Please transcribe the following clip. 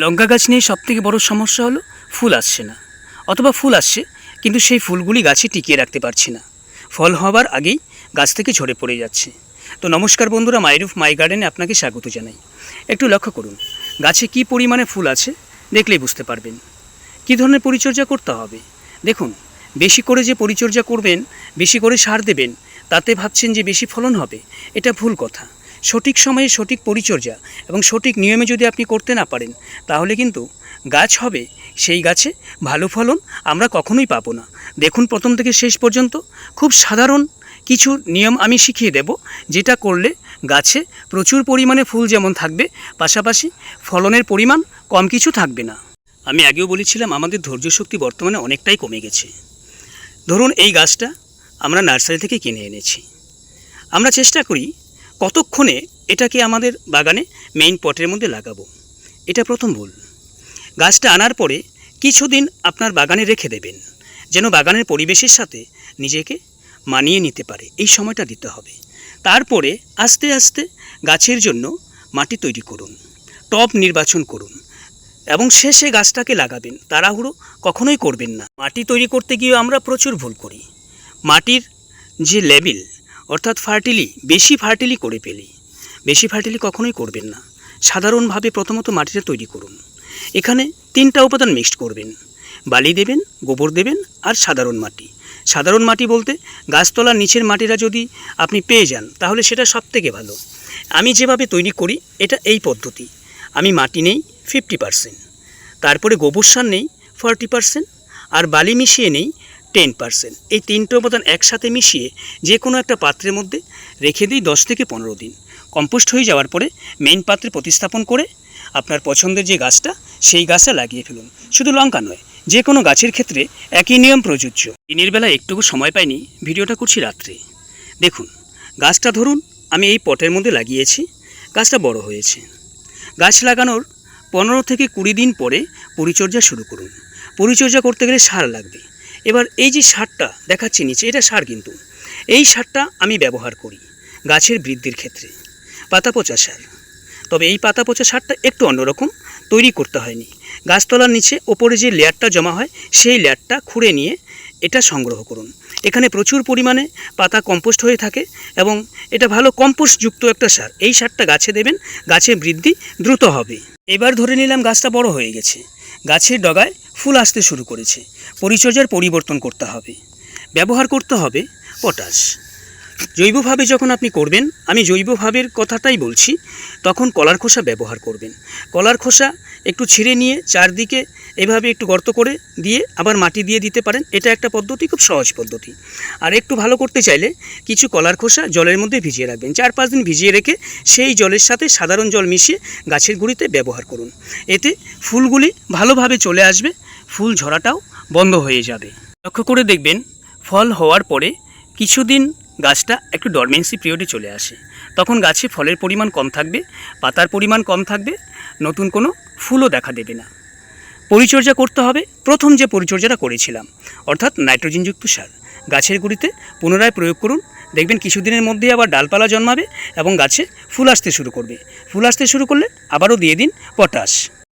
লঙ্কা গাছ নিয়ে সবথেকে বড় সমস্যা হলো ফুল আসছে না। অথবা ফুল আসছে, কিন্তু সেই ফুলগুলি গাছে টিকিয়ে রাখতে পারছি না। ফল হওয়ার আগেই গাছ থেকে ঝরে পড়ে যাচ্ছে। তো নমস্কার বন্ধুরা, মাইরুফ মাই গার্ডেনে আপনাকে স্বাগত জানাই। একটু লক্ষ্য করুন, গাছে কি পরিমাণে ফুল আছে দেখলেই বুঝতে পারবেন। কী ধরনের পরিচর্যা করতে হবে? দেখুন, বেশি করে যে পরিচর্যা করবেন, বেশি করে সার দেবেন, তাতে ভাবছেন যে বেশি ফলন হবে, এটা ভুল কথা। সঠিক সময়ে সঠিক পরিচর্যা এবং সঠিক নিয়মে যদি আপনি করতে না পারেন, তাহলে কিন্তু গাছ হবে, সেই গাছে ভালো ফলন আমরা কখনোই পাবো না। দেখুন প্রথম থেকে শেষ পর্যন্ত খুব সাধারণ কিছু নিয়ম আমি শিখিয়ে দেব, যেটা করলে গাছে প্রচুর পরিমাণে ফুল যেমন থাকবে, পাশাপাশি ফলনের পরিমাণ কম কিছু থাকবে না। আমি আগেও বলেছিলাম, আমাদের ধৈর্য শক্তি বর্তমানে অনেকটাই কমে গেছে। ধরুন এই গাছটা আমরা নার্সারি থেকে কিনে এনেছি। আমরা চেষ্টা করি কতক্ষণে এটাকে আমাদের বাগানে মেইন পটের মধ্যে লাগাবো? এটা প্রথম ভুল। গাছটা আনার পরে কিছুদিন আপনার বাগানে রেখে দেবেন, যেন বাগানের পরিবেশের সাথে নিজেকে মানিয়ে নিতে পারে। এই সময়টা দিতে হবে। তারপরে আস্তে আস্তে গাছের জন্য মাটি তৈরি করুন, টব নির্বাচন করুন এবং শেষে গাছটাকে লাগাবেন। তাড়াহুড়ো কখনোই করবেন না। মাটি তৈরি করতে গিয়ে আমরা প্রচুর ভুল করি। মাটির যে লেভেল অর্থাৎ ফার্টিলি, বেশি ফার্টিলি করে ফেলি। বেশি ফার্টিলি কখনোই করবেন না। সাধারণভাবে প্রথমত মাটিটা তৈরি করুন। এখানে তিনটা উপাদান মিক্সড করবেন। বালি দেবেন, গোবর দেবেন আর সাধারণ মাটি। সাধারণ মাটি বলতে গাছতলার নিচের মাটিটা যদি আপনি পেয়ে যান, তাহলে সেটা সব থেকে ভালো। আমি যেভাবে তৈরি করি, এটা এই পদ্ধতি। আমি মাটি নেই ফিফটি পারসেন্ট তারপরে গোবর সার নেই ফর্টি পারসেন্ট আর বালি মিশিয়ে নেই টেন পারসেন্ট এই তিনটে উপাদান একসাথে মিশিয়ে যে কোনো একটা পাত্রের মধ্যে রেখে দিই দশ থেকে পনেরো দিন। কম্পোস্ট হয়ে যাওয়ার পরে মেইন পাত্রে প্রতিস্থাপন করে আপনার পছন্দের যে গাছটা, সেই গাছটা লাগিয়ে ফেলুন। শুধু লঙ্কা নয় যে কোনো গাছের ক্ষেত্রে একই নিয়ম প্রযোজ্য। দিনের বেলা একটুকু সময় পাইনি, ভিডিওটা করছি রাত্রে। দেখুন, গাছটা ধরুন, আমি এই পটের মধ্যে লাগিয়েছি, গাছটা বড় হয়েছে। গাছ লাগানোর পনেরো থেকে কুড়ি দিন পরে পরিচর্যা শুরু করুন। পরিচর্যা করতে গেলে সার লাগবে। এবার এই যে সারটা দেখাচ্ছি নিচে, এটা সার কিন্তু। এই সারটা আমি ব্যবহার করি গাছের বৃদ্ধির ক্ষেত্রে, পাতা পচা সার। তবে এই পাতা পচা সারটা একটু অন্যরকম, তৈরি করতে হয়নি। গাছতলার নিচে ওপরে যে লেয়ারটা জমা হয়, সেই লেয়ারটা খুঁড়ে নিয়ে এটা সংগ্রহ করুন। এখানে প্রচুর পরিমাণে পাতা কম্পোস্ট হয়ে থাকে এবং এটা ভালো কম্পোস্টযুক্ত একটা সার। এই সারটা গাছে দেবেন, গাছের বৃদ্ধি দ্রুত হবে। এবার ধরে নিলাম গাছটা বড় হয়ে গেছে। গাছের ডগায় ফুল আসতে শুরু করেছে। পরিচর্যার পরিবর্তন করতে হবে। ব্যবহার করতে হবে পটাশ। জৈবভাবে যখন আপনি করবেন, আমি জৈবভাবের কথাটাই বলছি, তখন কলার খোসা ব্যবহার করবেন। কলার খোসা একটু ছিঁড়ে নিয়ে চারদিকে এভাবে একটু গর্ত করে দিয়ে আবার মাটি দিয়ে দিতে পারেন। এটা একটা পদ্ধতি, খুব সহজ পদ্ধতি। আর একটু ভালো করতে চাইলে কিছু কলার খোসা জলের মধ্যে ভিজিয়ে রাখবেন। চার পাঁচ দিন ভিজিয়ে রেখে সেই জলের সাথে সাধারণ জল মিশিয়ে গাছের গুঁড়িতে ব্যবহার করুন। এতে ফুলগুলি ভালোভাবে চলে আসবে ফুল ঝরাটাও বন্ধ হয়ে যাবে। লক্ষ্য করে দেখবেন, ফল হওয়ার পরে কিছুদিন গাছটা একটু ডরমেন্সি পিরিয়ডে চলে আসে। তখন গাছে ফলের পরিমাণ কম থাকবে, পাতার পরিমাণ কম থাকবে, নতুন কোনো ফুলও দেখা দেবে না। পরিচর্যা করতে হবে, প্রথম যে পরিচর্যাটা করেছিলাম, অর্থাৎ নাইট্রোজেনযুক্ত সার। গাছের গুঁড়িতে পুনরায় প্রয়োগ করুন, দেখবেন কিছুদিনের মধ্যেই আবার ডালপালা জন্মাবে এবং গাছে ফুল আসতে শুরু করবে। ফুল আসতে শুরু করলে আবারও দিয়ে দিন পটাশ।